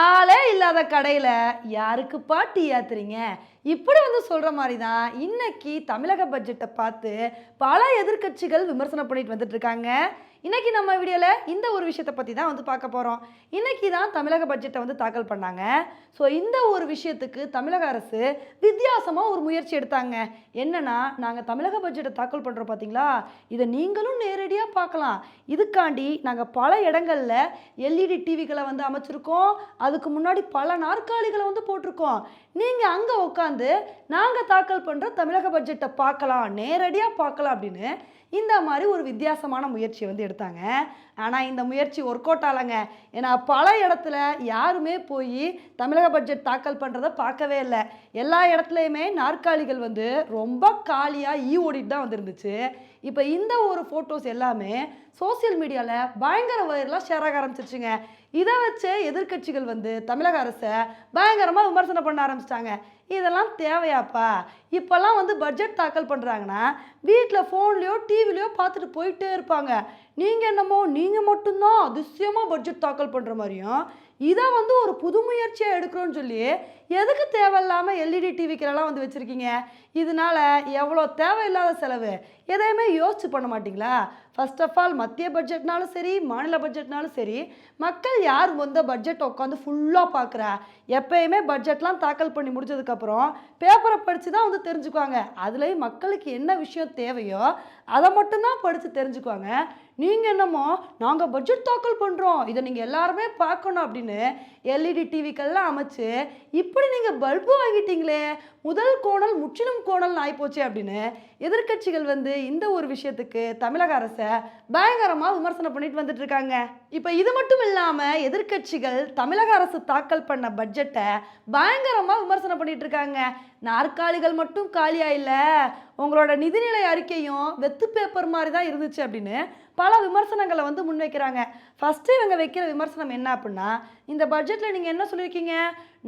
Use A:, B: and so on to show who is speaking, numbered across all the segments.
A: ஆளே இல்லாத கடையில் யாருக்குப்பா டீ ஆத்துறீங்க இப்படி வந்து சொல்கிற மாதிரி தான் இன்னைக்கு தமிழக பட்ஜெட்டை பார்த்து பல எதிர்க்கட்சிகள் விமர்சனம் பண்ணிட்டு வந்துட்டு இருக்காங்க. இன்னைக்கு நம்ம வீடியோவில் இந்த ஒரு விஷயத்தை பற்றி தான் வந்து பார்க்க போகிறோம் இன்னைக்கு தான் தமிழக பட்ஜெட்டை வந்து தாக்கல் பண்ணாங்க. ஸோ இந்த ஒரு விஷயத்துக்கு தமிழக அரசு வித்தியாசமாக ஒரு முயற்சி எடுத்தாங்க. என்னன்னா நாங்கள் தமிழக பட்ஜெட்டை தாக்கல் பண்ணுறோம் பார்த்தீங்களா இதை நீங்களும் நேரடியாக பார்க்கலாம். இதுக்காண்டி நாங்கள் பல இடங்களில் எல்இடி டிவிகளை வந்து அமைச்சிருக்கோம். அதுக்கு முன்னாடி பல நாற்காலிகளை வந்து போட்டிருக்கோம். நீங்கள் அங்கே உட்காந்து நாங்கள் தாக்கல் பண்ணுற தமிழக பட்ஜெட்டை பார்க்கலாம் நேரடியாக பார்க்கலாம் அப்படின்னு இந்த மாதிரி ஒரு வித்தியாசமான முயற்சியை வந்து எடுத்தாங்க. ஆனால் இந்த முயற்சி ஒர்க் அவுட் ஆகலைங்க. ஏன்னா பல இடத்துல யாருமே போய் தமிழக பட்ஜெட் தாக்கல் பண்ணுறத பார்க்கவே இல்லை. எல்லா இடத்துலையுமே நாற்காலிகள் வந்து ரொம்ப காலியாக ஈ ஓடிட்டு தான் வந்துருந்துச்சு. இப்போ இந்த ஒரு ஃபோட்டோஸ் எல்லாமே சோஷியல் மீடியாவில் பயங்கர வைரலாக ஷேர் ஆக ஆரம்பிச்சிருச்சுங்க. இதை வச்சு எதிர்க்கட்சிகள் வந்து தமிழக அரசை பயங்கரமாக விமர்சனம் பண்ண ஆரம்பிச்சிட்டாங்க. இதெல்லாம் தேவையாப்பா. இப்போல்லாம் வந்து பட்ஜெட் தாக்கல் பண்ணுறாங்கன்னா வீட்டில் ஃபோன்லேயோ டிவிலையோ பார்த்துட்டு போயிட்டே இருப்பாங்க. நீங்கள் என்னமோ நீங்கள் மட்டும்தான் அதிசயமாக பட்ஜெட் தாக்கல் பண்ணுற மாதிரியும் இதை வந்து ஒரு புது முயற்சியாக எடுக்கிறோன்னு சொல்லி எதுக்கு தேவையில்லாமல் எல்இடி டிவிக்கெல்லாம் வந்து வச்சுருக்கீங்க? இதனால எவ்வளோ தேவையில்லாத செலவு? எதையுமே யோசிச்சு பண்ண மாட்டிங்களா? ஃபர்ஸ்ட் ஆஃப் ஆல் மத்திய பட்ஜெட்னாலும் சரி மாநில பட்ஜெட்னாலும் சரி மக்கள் யார் வந்து பட்ஜெட் உட்காந்து ஃபுல்லாக பார்க்குறா? எப்பயுமே பட்ஜெட்லாம் தாக்கல் பண்ணி முடிச்சதுக்கப்புறம் பேப்பரை படித்து தான் வந்து தெரிஞ்சுக்குவாங்க. அதுலேயும் மக்களுக்கு என்ன விஷயம் தேவையோ அதை மட்டும்தான் படித்து தெரிஞ்சுக்குவாங்க. நீங்கள் என்னமோ நாங்கள் பட்ஜெட் தாக்கல் பண்ணுறோம் இதை நீங்கள் எல்லாருமே பார்க்கணும் அப்படின்னு எல்இடி டிவிக்கெல்லாம் அமைச்சு இப்படி நீங்கள் பல்பு வாங்கிட்டீங்களே முதல் கோணல் முற்றிலும் கோணல் ஆகிப்போச்சு அப்படின்னு எதிர்க்கட்சிகள் வந்து இந்த ஒரு விஷயத்துக்கு தமிழக அரசை பயங்கரமாக விமர்சனம் பண்ணிட்டு வந்துட்டு இருக்காங்க இப்போ இது மட்டும் இல்லாமல் எதிர்க்கட்சிகள் தமிழக அரசு தாக்கல் பண்ண பட்ஜெட்டை பயங்கரமாக விமர்சனம் பண்ணிட்டு இருக்காங்க நாற்காலிகள் மட்டும் காலியாக இல்லை உங்களோட நிதிநிலை அறிக்கையும் வெத்து பேப்பர் மாதிரி தான் இருந்துச்சு அப்படின்னு பல விமர்சனங்களை வந்து முன்வைக்கிறாங்க. ஃபஸ்ட்டு இவங்க வைக்கிற விமர்சனம் என்ன அப்படின்னா இந்த பட்ஜெட்டில் நீங்கள் என்ன சொல்லியிருக்கீங்க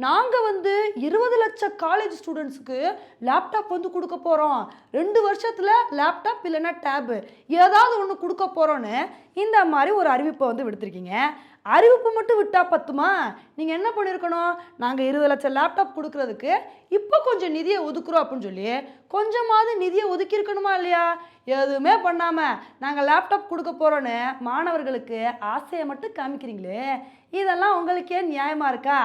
A: நாங்கள் வந்து இருபது லட்சம் காலேஜ் ஸ்டூடெண்ட்ஸுக்கு லேப்டாப் வந்து கொடுக்க போகிறோம் ரெண்டு வருஷத்தில் லேப்டாப் இல்லைன்னா டேபு ஏதாவது ஒன்று கொடுக்க போகிறோன்னு இந்த மாதிரி ஒரு அறிவிப்பை வந்து விடுத்திருக்கீங்க. அறிவிப்பு மட்டும் விட்டால் பத்துமா? நீங்கள் என்ன பண்ணியிருக்கணும் நாங்கள் இருபது லட்சம் லேப்டாப் கொடுக்கறதுக்கு இப்போ கொஞ்சம் நிதியை ஒதுக்குறோம் அப்படின்னு சொல்லி கொஞ்சமாவது நிதியை ஒதுக்கியிருக்கணுமா இல்லையா? எதுவுமே பண்ணாமல் நாங்கள் லேப்டாப் கொடுக்க போகிறோன்னு மாணவர்களுக்கு ஆசையை மட்டும் காமிக்கிறீங்களே? இதெல்லாம் உங்களுக்கே நியாயமாக இருக்கா?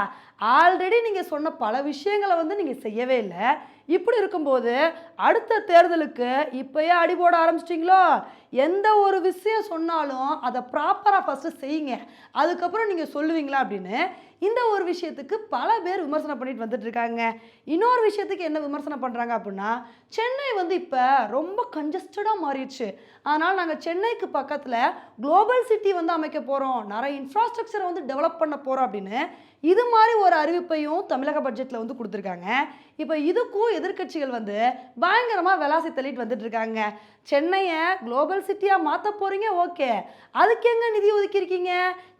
A: ஆல்ரெடி நீங்கள் சொன்ன பல விஷயங்களை வந்து நீங்கள் செய்யவே இல்லை. இப்படி இருக்கும்போது அடுத்த தேர்தலுக்கு இப்போயே அடி போட ஆரம்பிச்சிட்டிங்களோ? எந்த ஒரு விஷயம் சொன்னாலும் அதை ப்ராப்பராக ஃபஸ்ட்டு செய்யுங்க. அதுக்கப்புறம் நீங்கள் சொல்லுவீங்களா அப்படின்னு இந்த ஒரு விஷயத்துக்கு பல பேர் விமர்சனம் பண்ணிட்டு வந்துட்டு இருக்காங்க. இன்னொரு விஷயத்துக்கு என்ன விமர்சனம் பண்ணுறாங்க அப்படின்னா சென்னை வந்து இப்போ ரொம்ப கன்ஜஸ்டடாக மாறிடுச்சு. அதனால் நாங்கள் சென்னைக்கு பக்கத்தில் குளோபல் சிட்டி வந்து அமைக்க போகிறோம் நிறைய இன்ஃப்ராஸ்ட்ரக்சரை வந்து டெவலப் பண்ண போகிறோம் அப்படின்னு இது மாதிரி ஒரு அறிவிப்பையும் தமிழக பட்ஜெட்டில் வந்து கொடுத்துருக்காங்க. இப்போ இதுக்கும் எதிர்க்கட்சிகள் வந்து பயங்கரமாக விளாசி தள்ளிட்டு வந்துட்டு இருக்காங்க. சென்னையை குளோபல் சிட்டியாக மாற்ற போகிறீங்க ஓகே. அதுக்கு எங்கே நிதி ஒதுக்கியிருக்கீங்க?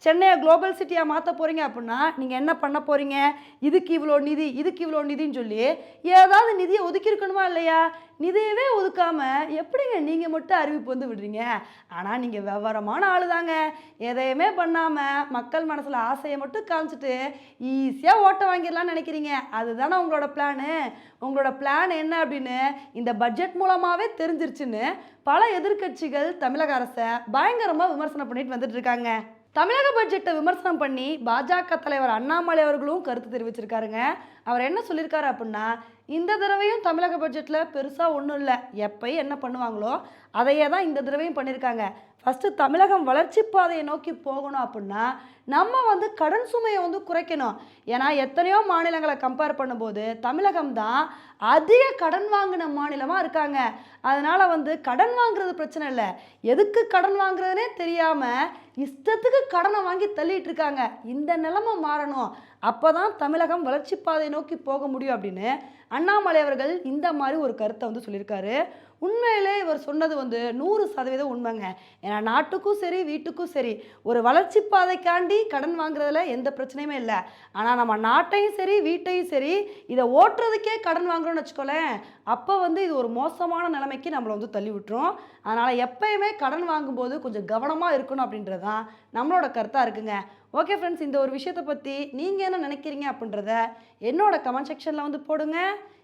A: சென்னையை குளோபல் சிட்டியாக மாற்ற போகிறீங்க அப்படின்னா நீங்கள் என்ன பண்ண போகிறீங்க இதுக்கு இவ்வளோ நிதி இதுக்கு இவ்வளோ நிதின்னு சொல்லி ஏதாவது நிதியை ஒதுக்கியிருக்கணுமா இல்லையா? நிதியவே ஒதுக்காமல் எப்படிங்க நீங்கள் மட்டும் அறிவிப்பு வந்து விடுறீங்க? ஆனால் நீங்கள் விவரமான ஆள் தாங்க எதையுமே பண்ணாமல் மக்கள் மனசில் ஆசையை மட்டும் காமிச்சிட்டு ஈஸியாக ஓட்டை வாங்கிடலாம்னு நினைக்கிறீங்க. அதுதானே உங்களோட பிளானு. உங்களோட பிளான் என்ன அப்படின்னு இந்த பட்ஜெட் மூலமாகவே தெரிஞ்சிருச்சுன்னு பல எதிர்க்கட்சிகள் தமிழக அரசை பயங்கரமாக விமர்சனம் பண்ணிட்டு வந்துட்டு இருக்காங்க. தமிழக பட்ஜெட்டை விமர்சனம் பண்ணி பாஜக தலைவர் அண்ணாமலை அவர்களும் கருத்து தெரிவிச்சிருக்காருங்க. அவர் என்ன சொல்லியிருக்காரு அப்படின்னா இந்த தடவையும் தமிழக பட்ஜெட்டில் பெருசாக ஒன்றும் இல்லை. எப்பயும் என்ன பண்ணுவாங்களோ அதையே தான் இந்த தடவையும் பண்ணியிருக்காங்க ஃபஸ்ட்டு தமிழகம் வளர்ச்சி பாதையை நோக்கி போகணும் அப்படின்னா நம்ம வந்து கடன் சுமையை வந்து குறைக்கணும். ஏன்னா எத்தனையோ மாநிலங்களை கம்பேர் பண்ணும்போது தமிழகம் தான் அதிக கடன் வாங்கின மாநிலமாக இருக்காங்க. அதனால் வந்து கடன் வாங்குறது பிரச்சனை இல்லை. எதுக்கு கடன் வாங்குறதுனே தெரியாமல் இஷ்டத்துக்கு கடனை வாங்கி தள்ளிட்டு இருக்காங்க. இந்த நிலமை மாறணும். அப்போ தான் தமிழகம் வளர்ச்சி பாதையை நோக்கி போக முடியும் அப்படின்னு அண்ணாமலை அவர்கள் இந்த மாதிரி ஒரு கருத்தை வந்து சொல்லியிருக்காரு. உண்மையிலே இவர் சொன்னது வந்து நூறு சதவீதம் உண்மைங்க. ஏன்னா நாட்டுக்கும் சரி வீட்டுக்கும் சரி ஒரு வளர்ச்சி பாதைக்காண்டி கடன் வாங்குறதுல எந்த பிரச்சனையுமே இல்லை. ஆனால் நம்ம நாட்டையும் சரி வீட்டையும் சரி இதை ஓட்டுறதுக்கே கடன் வாங்குறோம்னு வச்சுக்கோங்களேன் அப்போ வந்து இது ஒரு மோசமான நிலைமைக்கு நம்மளை வந்து தள்ளி விட்டுரும். அதனால் எப்பயுமே கடன் வாங்கும்போது கொஞ்சம் கவனமாக இருக்கணும் அப்படின்றது தான் நம்மளோட கருத்தாக இருக்குங்க. ஓகே ஃப்ரெண்ட்ஸ் இந்த ஒரு விஷயத்தை பற்றி நீங்கள் என்ன நினைக்கிறீங்க அப்படின்றத என்னோட கமெண்ட் செக்ஷனில் வந்து போடுங்க.